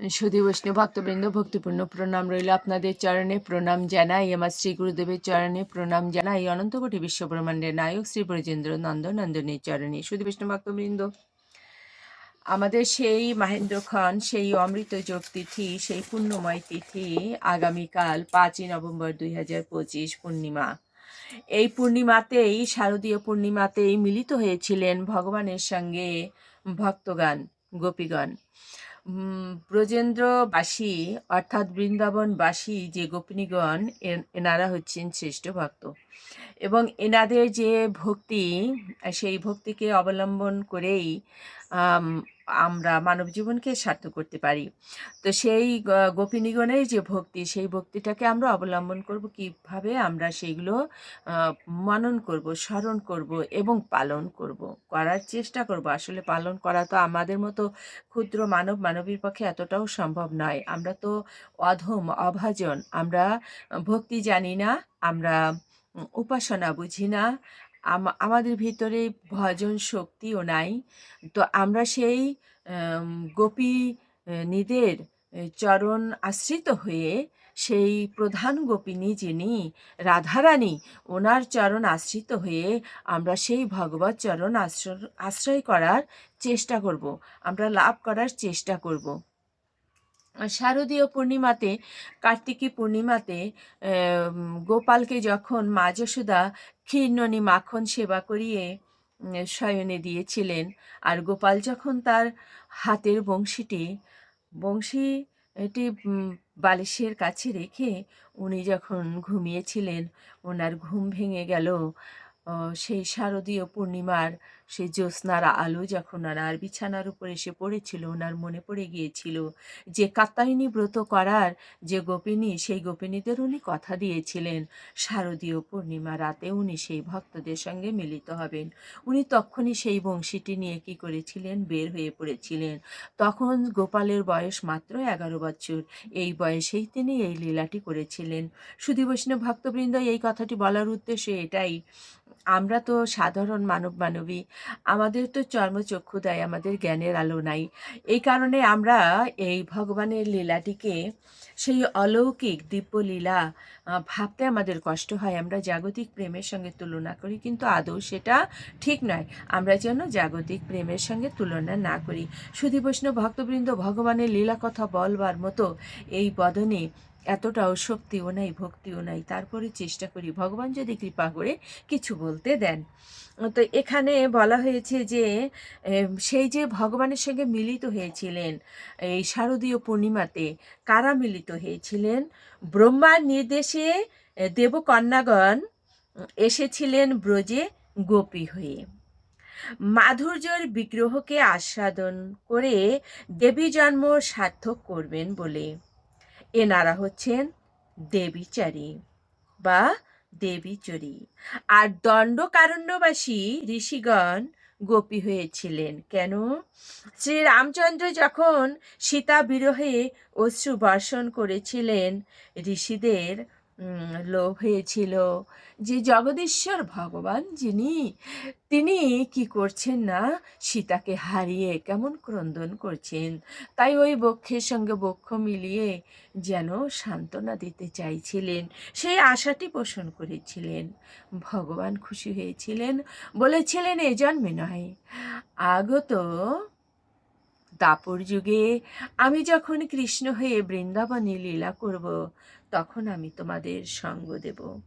সুধী বৈষ্ণব ভক্তবৃন্দ, ভক্তিপূর্ণ প্রণাম রইল আপনাদের চরণে। প্রণাম জানাই আমার শ্রী গুরুদেবের চরণে। প্রণাম জানাই অনন্ত কোটি বিশ্বব্রহ্মাণ্ডের নায়ক শ্রী ব্রজেন্দ্র নন্দ নন্দনের চরণে। সুধী বৈষ্ণব ভক্তবৃন্দ, আমাদের সেই মাহেন্দ্র খান সেই অমৃত যোগ তিথি, সেই পুণ্যময় তিথি আগামীকাল পাঁচই নভেম্বর দুই হাজার পঁচিশ পূর্ণিমা। এই পূর্ণিমাতেই, শারদীয় পূর্ণিমাতেই মিলিত হয়েছিলেন ভগবানের সঙ্গে ভক্তগান গোপীগণ। ব্রজেন্দ্রবাসী, অর্থাৎ বৃন্দাবনবাসী যে গোপিনীগণ এন- এনারা হচ্ছেন শ্রেষ্ঠ ভক্ত। এবং এনাদের যে ভক্তি, সেই ভক্তিকে অবলম্বন করেই আমরা মানব জীবনকে সার্থক করতে পারি। তো সেই গোপিনীগণের যে ভক্তি, সেই ভক্তিটাকে আমরা অবলম্বন করব, কীভাবে আমরা সেইগুলো মনন করব, স্মরণ করব এবং পালন করব, করার চেষ্টা করব। আসলে পালন করা তো আমাদের মতো ক্ষুদ্র মানব, মানবীর পক্ষে এতটাও সম্ভব নয়। আমরা তো অধম, অভাজন, আমরা ভক্তি জানি না, আমরা উপাসনা বুঝি না আমাদের ভিতরে ভজন শক্তিও নাই। তো আমরা সেই গোপী নিদের চরণ আশ্রিত হয়ে সেই প্রধান গোপিনী যিনি রাধারানী, ওনার চরণ আশ্রিত হয়ে আমরা সেই ভগবত চরণ আশ্রয় আশ্রয় করার চেষ্টা করব। আমরা লাভ করার চেষ্টা করব। শারদীয় পূর্ণিমাতে, কার্তিকী পূর্ণিমাতে গোপালকে যখন মা যশোদা ক্ষীরননী মাখন সেবা করিয়ে শয়নে দিয়েছিলেন। আর গোপাল যখন তার হাতের বংশীটি বংশীটি বালিশের কাছে রেখে উনি যখন ঘুমিয়েছিলেন ওনার ঘুম ভেঙে গেল সেই শারদীয় পূর্ণিমার সেই জ্যোৎস্নার আলো যখন ওনার বিছানার উপর এসে পড়েছিল, ওনার মনে পড়ে গিয়েছিল যে, কাত্তায়নী ব্রত করার যে গোপিনী, সেই গোপিনীদের উনি কথা দিয়েছিলেন। শারদীয় পূর্ণিমা রাতে উনি সেই ভক্তদের সঙ্গে মিলিত হবেন। উনি তখনই সেই বংশীটি নিয়ে কি করেছিলেন, বের হয়ে পড়েছিলেন। তখন গোপালের বয়স মাত্র এগারো বছর। এই বয়সেই তিনি এই লীলাটি করেছিলেন। সুধী বৈষ্ণব ভক্তবৃন্দ, এই কথাটি বলার উদ্দেশ্য এটাই। আমরা তো সাধারণ মানব মানবী আমাদের তো চর্মচক্ষু দেয় আমাদের জ্ঞানের আলো নাই। এই কারণে আমরা এই ভগবানের লীলাটিকে, সেই অলৌকিক দিব্য লীলা ভাবতে আমাদের কষ্ট হয়। আমরা জাগতিক প্রেমের সঙ্গে তুলনা করি, কিন্তু আদৌ সেটা ঠিক নয়। আমরা যেন জাগতিক প্রেমের সঙ্গে তুলনা না করি। সুধী বৈষ্ণব ভক্তবৃন্দ, ভগবানের লীলা কথা বলবার মতো এই বদনে এতটাও শক্তিও নাই, ভক্তিও নাই। তারপরে চেষ্টা করি ভগবান যদি কৃপা করে কিছু বলতে দেন। তো এখানে বলা হয়েছে যে সেই যে ভগবানের সঙ্গে মিলিত হয়েছিলেন, এই শারদীয় পূর্ণিমাতে কারা মিলিত হয়েছিলেন? ব্রহ্মার নির্দেশে দেবকন্যাগণ এসেছিলেন ব্রজে গোপী হয়ে। মাধুর্যর বিগ্রহকে আস্বাদন করে দেবী জন্ম সার্থক করবেন বলে। এনারা হচ্ছেন দেবীচারী বা দেবীচরী আর দণ্ডকারণ্যবাসী ঋষিগণ গোপী হয়েছিলেন। কেন? শ্রী রামচন্দ্র যখন সীতা বিরহে অশ্রু বর্ষণ করেছিলেন, ঋষিদের লোভ হয়েছিল যে জগদীশ্বর ভগবান যিনি, তিনি কি করছেন না? সীতাকে হারিয়ে কেমন ক্রন্দন করছেন। তাই ওই বক্ষের সঙ্গে বক্ষ মিলিয়ে যেন সান্ত্বনা দিতে চাইছিলেন, সেই আশাটি পোষণ করেছিলেন। ভগবান খুশি হয়েছিলেন, বলেছিলেন, এ জন্মে নয়। আগত দাপর যুগে আমি যখন কৃষ্ণ হয়ে বৃন্দাবনে লীলা করব তখন আমি তোমাদের সঙ্গ দেব।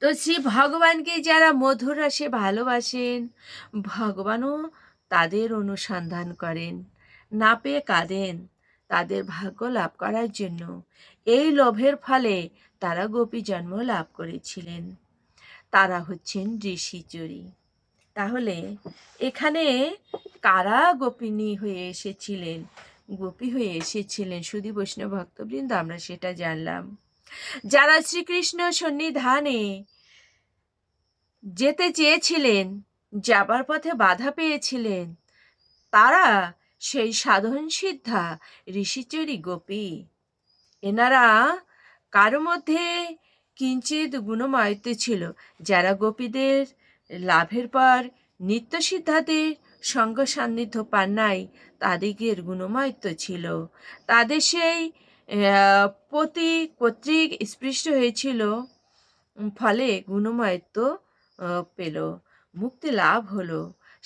তো শ্রী ভগবানকে যারা মধুর রসে ভালোবাসেন, ভগবানও তাদের অনুসন্ধান করেন। না পেয়ে কাঁদেন, তাদের ভাগ্য লাভ করার জন্য। এই লোভের ফলে তারা গোপী জন্ম লাভ করেছিলেন। তারা হচ্ছেন ঋষিচরী। তাহলে এখানে কারা গোপিনী হয়ে এসেছিলেন? গোপী হয়ে এসেছিলেন শুধু বৈষ্ণব ভক্তবৃন্দ, আমরা সেটা জানলাম। যারা শ্রীকৃষ্ণ সন্নিধানে যেতে চেয়েছিলেন, যাবার পথে বাধা পেয়েছিলেন, তারা সেই সাধন সিদ্ধা ঋষিচরী গোপী। এনারা কারও মধ্যে কিঞ্চিত গুণময়ত্ব ছিল, যারা গোপীদের লাভের পর নিত্য সিদ্ধাতে সঙ্গ সান্নিধ্য পান নাই তাদিগের গুণময়ত্ব ছিল। তাদের সেই পতি কর্তৃক স্পৃষ্ট হয়েছিল, ফলে গুণময়ত্ব পেল, মুক্তি লাভ হলো,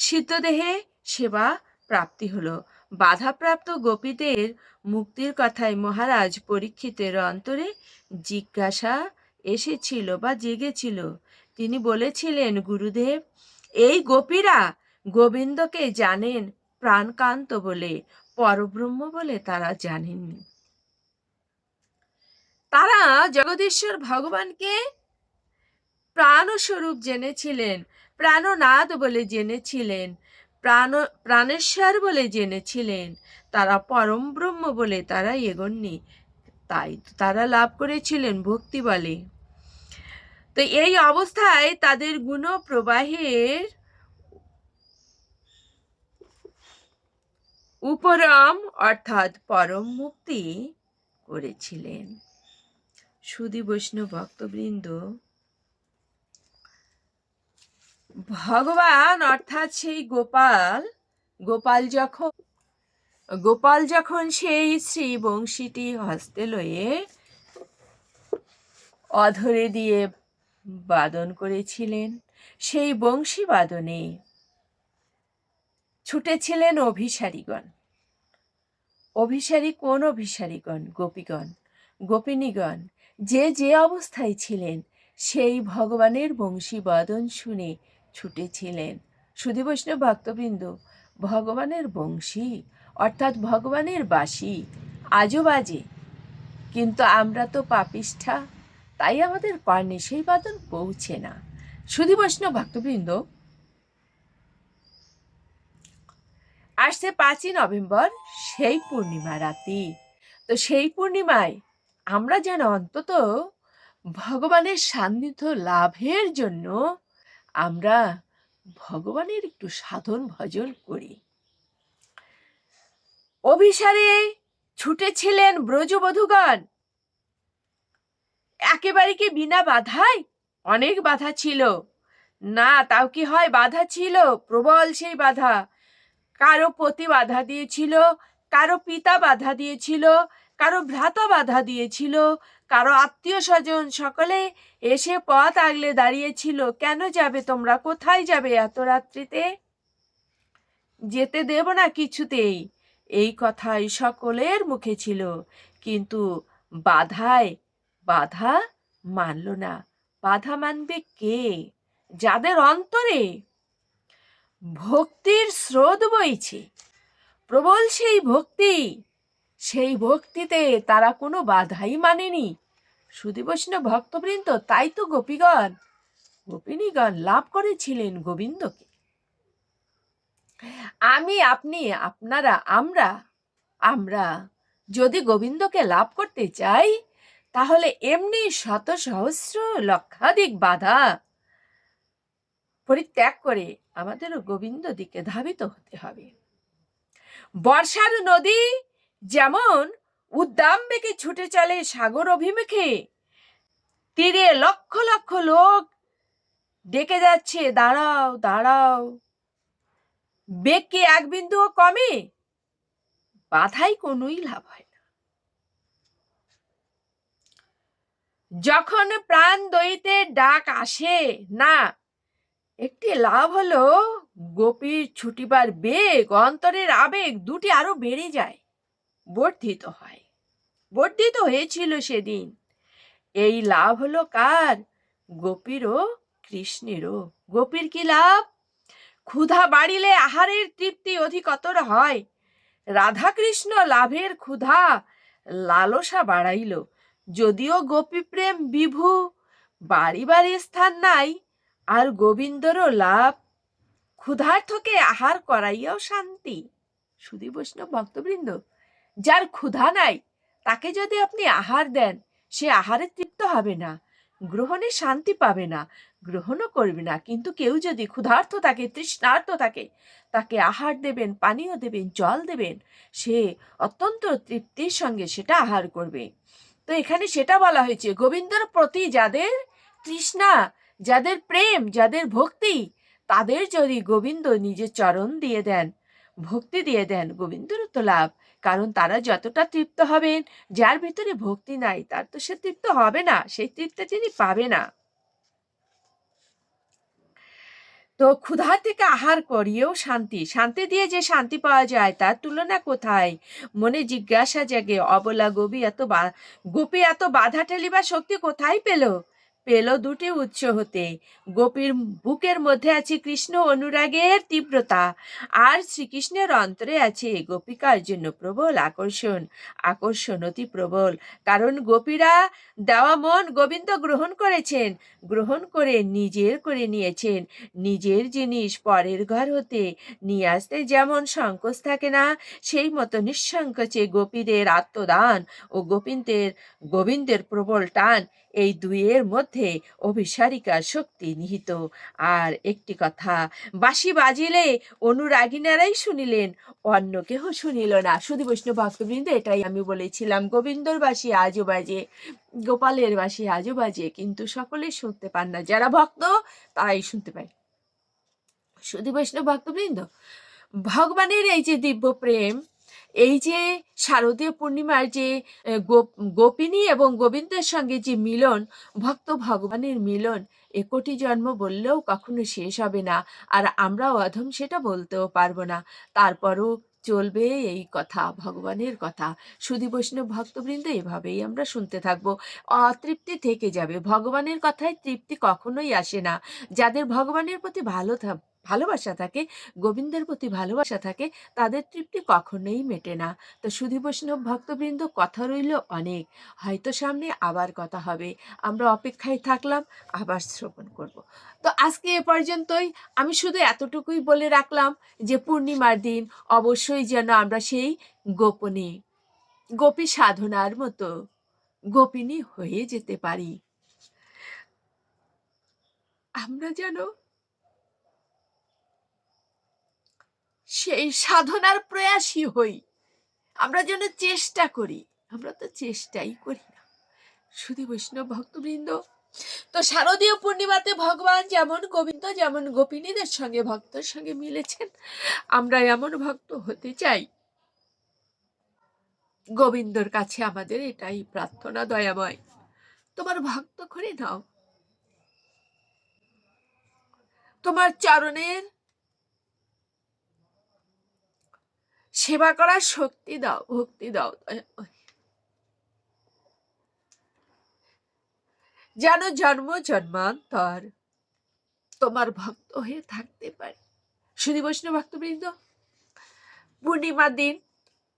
সিদ্ধদেহে সেবা প্রাপ্তি হলো। বাধাপ্রাপ্ত গোপীদের মুক্তির কথায় মহারাজ পরীক্ষিতের অন্তরে জিজ্ঞাসা এসেছিল বা জেগেছিল। তিনি বলেছিলেন, গুরুদেব, এই গোপীরা গোবিন্দকে জানেন প্রাণকান্ত বলে, পরব্রহ্ম বলে তারা জানেননি। তারা জগদীশ্বর ভগবানকে প্রাণস্বরূপ জেনেছিলেন, প্রাণনাদ বলে জেনেছিলেন, প্রাণ, প্রাণেশ্বর বলে জেনেছিলেন, তারা পরম ব্রহ্ম বলে তারা এগোননি। তাই তারা লাভ করেছিলেন ভক্তি বলে। তো এই অবস্থায় তাদের গুণ উপরম অর্থাৎ পরম মুক্তি করেছিলেন। সুদী বৈষ্ণব ভক্তবৃন্দ, ভগবান অর্থাৎ সেই গোপাল গোপাল যখন গোপাল যখন সেই শ্রী বংশীটি হস্তে লয়ে অধরে দিয়ে বাদন করেছিলেন, সেই বংশী বাদনে ছুটেছিলেন অভিসারীগণ। অভিসারী কোন অভিসারীগণ? গোপীগণ। গোপিনীগণ, যে যে অবস্থায় ছিলেন, সেই ভগবানের বংশী বাদন শুনে ছুটেছিলেন। সুধী বৈষ্ণব ভক্তবৃন্দ, ভগবানের বংশী, অর্থাৎ ভগবানের বাসি, আজও বাজে। কিন্তু আমরা তো পাপিষ্ঠা, তাই আমাদের কর্ণে সেই বাদন পৌঁছে না। সুধী বৈষ্ণব ভক্তবৃন্দ আসছে পাঁচই নভেম্বর, সেই পূর্ণিমা রাতি। তো সেই পূর্ণিমায় আমরা যেন অন্তত ভগবানের সান্নিধ্য লাভের জন্য আমরা ভগবানের একটু সাধন ভজন করি। অভিসারে ছুটেছিলেন ব্রজবধূগণ। একেবারে কি বিনা বাধায় অনেক বাধা ছিল। না, তাও কি হয় বাধা ছিল? প্রবল সেই বাধা। কারও পতি বাধা দিয়েছিল, কারও পিতা বাধা দিয়েছিল, কারও ভ্রাতা বাধা দিয়েছিল, কারও আত্মীয় স্বজন সকলে এসে পথ আগলে দাঁড়িয়েছিল। কেন যাবে তোমরা? কোথায় যাবে এত রাত্রিতে? যেতে দেব না কিছুতেই। এই কথাই সকলের মুখে ছিল। কিন্তু বাধায় বাধা মানল না। বাধা মানবে কে? যাদের অন্তরে ভক্তির স্রোত বইছে। প্রবল সেই ভক্তি, সেই ভক্তিতে তারা কোনো বাধাই মানেনি। সুদী বৈষ্ণব ভক্তবৃন্দ, তাই তো গোপীগণ, গোপিনীগণ লাভ করেছিলেন গোবিন্দকে। আমি, আপনি, আপনারা, আমরা আমরা যদি গোবিন্দকে লাভ করতে চাই, তাহলে এমনি শত সহস্র লক্ষাধিক বাধা পরিত্যাগ করে আমাদেরও গোবিন্দ দিকে ধাবিত হতে হবে। বর্ষার নদী যেমন উদ্দাম বেগে ছুটে চলে সাগর অভিমুখে, তীরে লক্ষ লক্ষ লোক ডেকে যাচ্ছে, দাঁড়াও দাঁড়াও। বেগ কি এক বিন্দুও কমে বাধাই কোনোই লাভ হয় না। যখন প্রাণ দইতে ডাক আসে, না একটি লাভ হলো গোপীর ছুটিবার বেগ, অন্তরের আবেগ দুটি আরও বেড়ে যায়। বর্ধিত হয়। বর্ধিত হয়েছিল সেদিন। এই লাভ হলো কার? গোপীরও কৃষ্ণেরও। গোপীর কি লাভ? ক্ষুধা বাড়িলে আহারের তৃপ্তি অধিকতর হয়। রাধাকৃষ্ণ লাভের ক্ষুধা লালসা বাড়াইল। যদিও গোপী প্রেম বিভু বাড়ি বাড়ি স্থান নাই আর গোবিন্দরও লাভ। ক্ষুধার্থকে আহার করাইয়াও শান্তি। সুদী বৈষ্ণব ভক্তবৃন্দ, যার ক্ষুধা নাই, তাকে যদি আপনি আহার দেন, সে আহারে তৃপ্ত হবে না, গ্রহণে শান্তি পাবে না, গ্রহণও করবে না। কিন্তু কেউ যদি ক্ষুধার্থ থাকে, তৃষ্ণার্থ থাকে, তাকে আহার দেবেন, পানীয় দেবেন, জল দেবেন, সে অত্যন্ত তৃপ্তির সঙ্গে সেটা আহার করবে। তো এখানে সেটা বলা হয়েছে, গোবিন্দর প্রতি যাদের তৃষ্ণা যাদের প্রেম, যাদের ভক্তি, তাদের যদি গোবিন্দ নিজের চরণ দিয়ে দেন, ভক্তি দিয়ে দেন গোবিন্দরও তো লাভ কারণ তারা যতটা তৃপ্ত হবেন, যার ভিতরে ভক্তি নাই, তার তো সে তৃপ্ত হবে না, সেই তৃপ্তি তিনি পাবে না। তো ক্ষুধা থেকে আহার করিয়েও শান্তি। শান্তি দিয়ে যে শান্তি পাওয়া যায়, তার তুলনা কোথায়? মনে জিজ্ঞাসা জাগে, অবলা গোপী এত বা- গোপী এত বাধা ঠেলিবার শক্তি কোথায় পেল? পেল দুটি উৎস হতে গোপীর বুকের মধ্যে আছে কৃষ্ণ অনুরাগের তীব্রতা, আর শ্রীকৃষ্ণের অন্তরে আছে গোপিকার জন্য প্রবল আকর্ষণ। আকর্ষণ অতি প্রবল, কারণ গোপীরা দেওয়া মন গোবিন্দ গ্রহণ করেছেন, গ্রহণ করে নিজের করে নিয়েছেন। নিজের জিনিস পরের ঘর হতে নিয়ে আসতে যেমন সংকোচ থাকে না, সেই মতো নিঃসংকোচে গোপীদের আত্মদান ও গোবিন্দের গোবিন্দের প্রবল টান এই দুইয়ের মধ্যে অভিসারিকা শক্তি নিহিত। আর একটি কথা, বাঁশি বাজিলে অনুরাগিনারাই শুনিলেন, অন্য কেহ শুনিল না। শুধু বৈষ্ণব ভক্তবৃন্দ, এটাই আমি বলেছিলাম, গোবিন্দর বাসি আজও বাজে, গোপালের বাসি আজও বাজে, কিন্তু সকলে শুনতে পান না। যারা ভক্ত তারাই শুনতে পায়। শুধু বৈষ্ণব ভক্তবৃন্দ, ভগবানের এই যে দিব্য প্রেম এই যে শারদীয় পূর্ণিমার যে গোপ- গোপিনী এবং গোবিন্দের সঙ্গে যে মিলন, ভক্ত ভগবানের মিলন এ কোটি জন্ম বললেও কখনো শেষ হবে না। আর আমরাও অধম সেটা বলতেও পারব না। তারপরও চলবে এই কথা, ভগবানের কথা। সুধী বৈষ্ণব ভক্তবৃন্দ, এভাবেই আমরা শুনতে থাকব। অতৃপ্তি থেকে যাবে। ভগবানের কথায় তৃপ্তি কখনোই আসে না। যাদের ভগবানের প্রতি ভালো ভালোবাসা থাকে, গোবিন্দের প্রতি ভালোবাসা থাকে, তাদের তৃপ্তি কখনোই মেটে না। তো সুধী বৈষ্ণব ভক্তবৃন্দ কথা রইল অনেক, হয়তো সামনে আবার কথা হবে। আমরা অপেক্ষায় থাকলাম, আবার শ্রবণ করব। তো আজকে এ পর্যন্তই, আমি শুধু এতটুকুই বলে রাখলাম যে পূর্ণিমার দিন অবশ্যই যেন আমরা সেই গোপনে, গোপী সাধনার মতো গোপিনী হয়ে যেতে পারি। আমরা যেন সেই সাধনার প্রয়াসী হই। আমরা যেন চেষ্টা করি। আমরা তো চেষ্টাই করি না। শুধু বৈষ্ণব ভক্তবৃন্দ। তো শারদীয় পূর্ণিমাতে ভগবান যেমন গোবিন্দ, যেমন গোপিনীদের সঙ্গে ভক্তের সঙ্গে মিলেছেন আমরা এমন ভক্ত হতে চাই। গোবিন্দর কাছে আমাদের এটাই প্রার্থনা দয়াময়। তোমার ভক্ত করে নাও। তোমার চরণের সেবা করার শক্তি দাও, ভক্তি দাও। যেন জন্ম জন্মান্তর। তোমার ভক্ত হয়ে থাকতে পারে। শুধু বৈষ্ণব ভক্তবৃন্দ, পূর্ণিমার দিন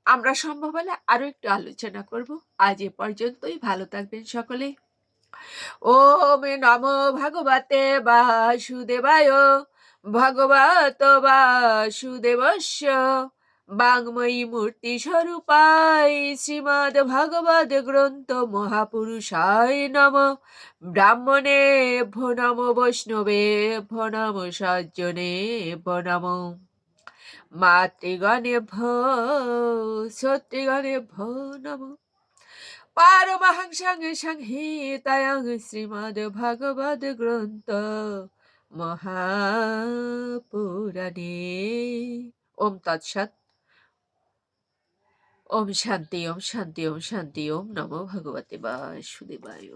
আমরা সম্ভব হলে আরও একটু আলোচনা করব। আজ এ পর্যন্তই, ভালো থাকবেন সকলে। ওম নম ভগবতে বাসুদেবায়, ভগবত বাসুদেবস্য। বাংময়ী মূর্তি স্বরূপায় শ্রীমদ ভগবদ গ্রন্থ মহাপুরুষায় নম। ব্রাহ্মণে ভো নম, বৈষ্ণবে ভো নম, সজ্জনে ভো নম। মাতৃগণে ভো সত্যিগণে ভো নম। পারমহংসাং সংহিতায়ং শ্রীমদ ভগবদ গ্রন্থ মহাপুরাণে। ওম তৎসৎ। ওম শান্তি ওম শান্তি ওম শান্তি ওম নমো ভগবতে বাসুদেবায়।